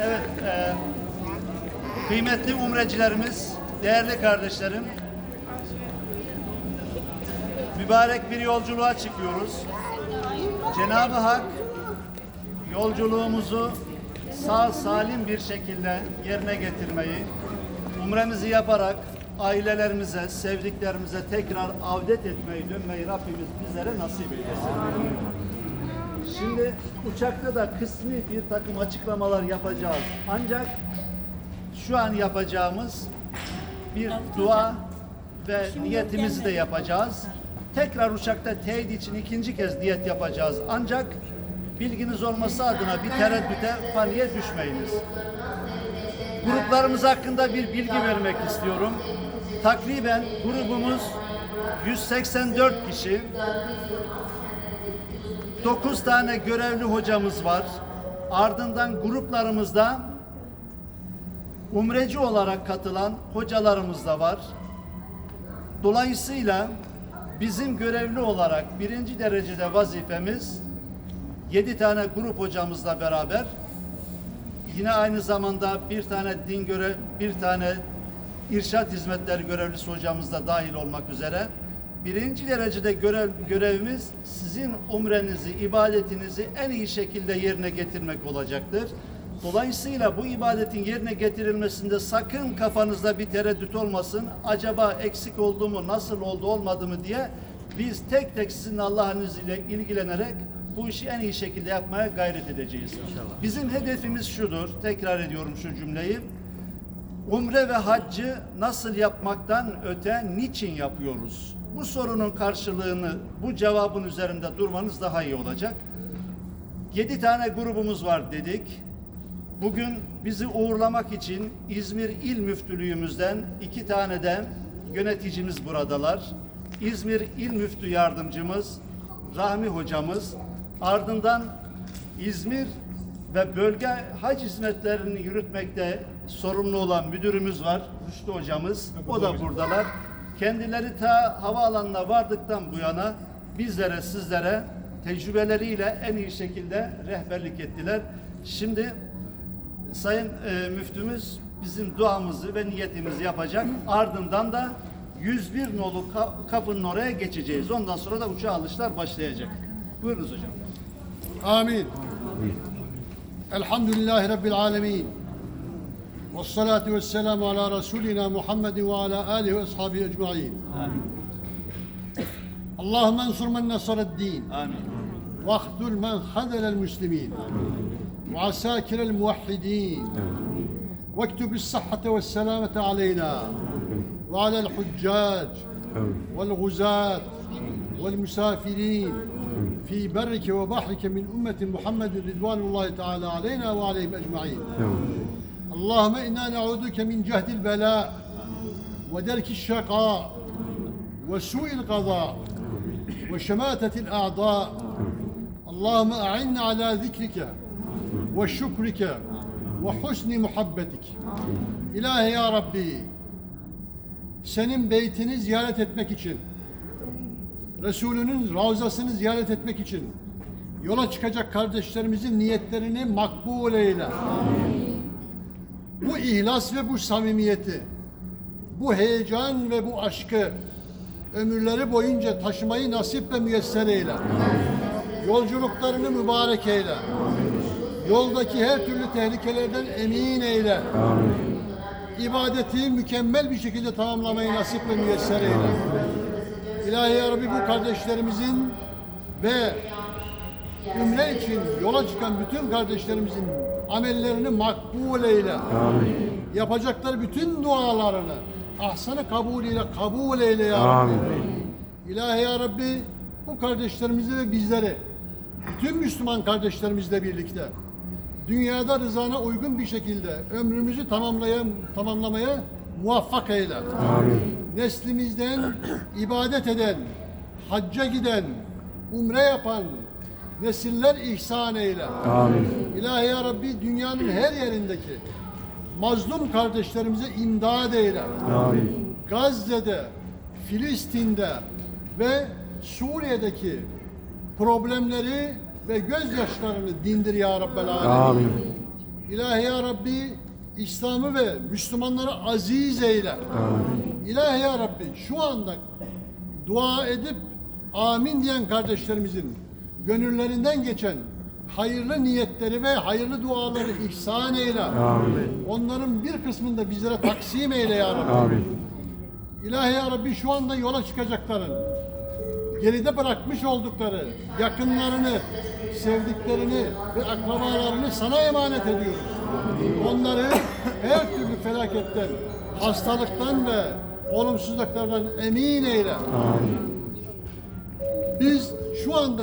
Evet, e, kıymetli umrecilerimiz, değerli kardeşlerim, mübarek bir yolculuğa çıkıyoruz. Cenab-ı Hak yolculuğumuzu sağ salim bir şekilde yerine getirmeyi, umremizi yaparak ailelerimize, sevdiklerimize tekrar avdet etmeyi, dönmeyi Rabbimiz bizlere nasip eylesin. Şimdi uçakta da kısmi bir takım açıklamalar yapacağız. Ancak şu an yapacağımız bir dua ve niyetimizi de yapacağız. Tekrar uçakta teyit için ikinci kez niyet yapacağız. Ancak bilginiz olması adına bir tereddüte, paniğe düşmeyiniz. Gruplarımız hakkında bir bilgi vermek istiyorum. Takriben grubumuz 184 kişi. 9 tane görevli hocamız var. Ardından gruplarımızda umreci olarak katılan hocalarımız da var. Dolayısıyla bizim görevli olarak birinci derecede vazifemiz 7 tane grup hocamızla beraber yine aynı zamanda bir tane din görev, bir tane irşat hizmetleri görevlisi hocamız da dahil olmak üzere birinci derecede görev, görevimiz sizin umrenizi, ibadetinizi en iyi şekilde yerine getirmek olacaktır. Dolayısıyla bu ibadetin yerine getirilmesinde sakın kafanızda bir tereddüt olmasın. Acaba eksik oldu mu, nasıl oldu, olmadı mı diye biz tek tek sizin Allah'ın izniyle ilgilenerek bu işi en iyi şekilde yapmaya gayret edeceğiz. Bizim hedefimiz şudur, tekrar ediyorum şu cümleyi. Umre ve haccı nasıl yapmaktan öte niçin yapıyoruz? Bu sorunun karşılığını, bu cevabın üzerinde durmanız daha iyi olacak. Yedi tane grubumuz var dedik. Bugün bizi uğurlamak için İzmir İl Müftülüğümüzden iki tane de yöneticimiz buradalar. İzmir İl Müftü Yardımcımız Rahmi Hocamız, ardından İzmir ve bölge hac hizmetlerini yürütmekte sorumlu olan müdürümüz var, Rüştü Hocamız. O da buradalar. Kendileri ta havaalanına vardıktan bu yana bizlere, sizlere tecrübeleriyle en iyi şekilde rehberlik ettiler. Şimdi Sayın e, Müftümüz bizim duamızı ve niyetimizi yapacak. Ardından da 101 nolu kapının oraya geçeceğiz. Ondan sonra da uçağa alışlar başlayacak. Buyurunuz hocam. Amin. Amin. Elhamdülillahi Rabbil Alemin. والصلاة والسلام على رسولنا محمد وعلى آله وأصحابه أجمعين. اللهم انصر من نصر الدين. Amin. واخذل من خذل المسلمين. وعساكر الموحدين. واكتب الصحة والسلامة علينا. وعلى الحجاج. والغزاة. والمسافرين. في برك وبحرك من أمة محمد رضوان الله تعالى علينا وعليهم أجمعين. Allahümme inna ne'uduke min cehdil bela ve derki şaka ve su'il kaza ve şematetil a'da Allahümme a'inna ala zikrike ve şükrike ve muhabbetik İlahi Rabbi senin beytini ziyaret etmek için Resulünün ravzasını ziyaret etmek için yola çıkacak kardeşlerimizin niyetlerini makbul eyle. Amin. Bu ihlas ve bu samimiyeti, bu heyecan ve bu aşkı ömürleri boyunca taşımayı nasip ve müyesser eyle. Yolculuklarını mübarek eyle. Yoldaki her türlü tehlikelerden emin eyle. İbadeti mükemmel bir şekilde tamamlamayı nasip ve müyesser eyle. İlahi ya Rabbi bu kardeşlerimizin ve ümre için yola çıkan bütün kardeşlerimizin amellerini makbul eyle. Yapacakları bütün dualarını ahsanı kabul ile kabul eyle ya Rabbi. İlahi ya Rabbi bu kardeşlerimizi ve bizleri bütün Müslüman kardeşlerimizle birlikte dünyada rızana uygun bir şekilde ömrümüzü tamamlaya, tamamlamaya muvaffak eyle. Neslimizden ibadet eden, hacca giden, umre yapan nesiller ihsan eyle. İlahi ya Rabbi dünyanın her yerindeki mazlum kardeşlerimize imdad eyle. Gazze'de, Filistin'de ve Suriye'deki problemleri ve gözyaşlarını dindir ya Rabbel Alemin. İlahi ya Rabbi İslam'ı ve Müslümanları aziz eyle. İlahi ya Rabbi şu anda dua edip amin diyen kardeşlerimizin gönüllerinden geçen hayırlı niyetleri ve hayırlı duaları ihsan eyle. Onların bir kısmını da bizlere taksim eyle ya Rabbi. Amin. İlahi ya Rabbi şu anda yola çıkacakların, geride bırakmış oldukları yakınlarını, sevdiklerini ve akrabalarını sana emanet ediyoruz. Onları her türlü felaketten, hastalıktan ve olumsuzluklardan emin eyle. Biz şu anda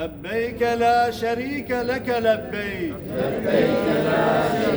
لبيك لا شريك لك لبيك. لبيك لا شريك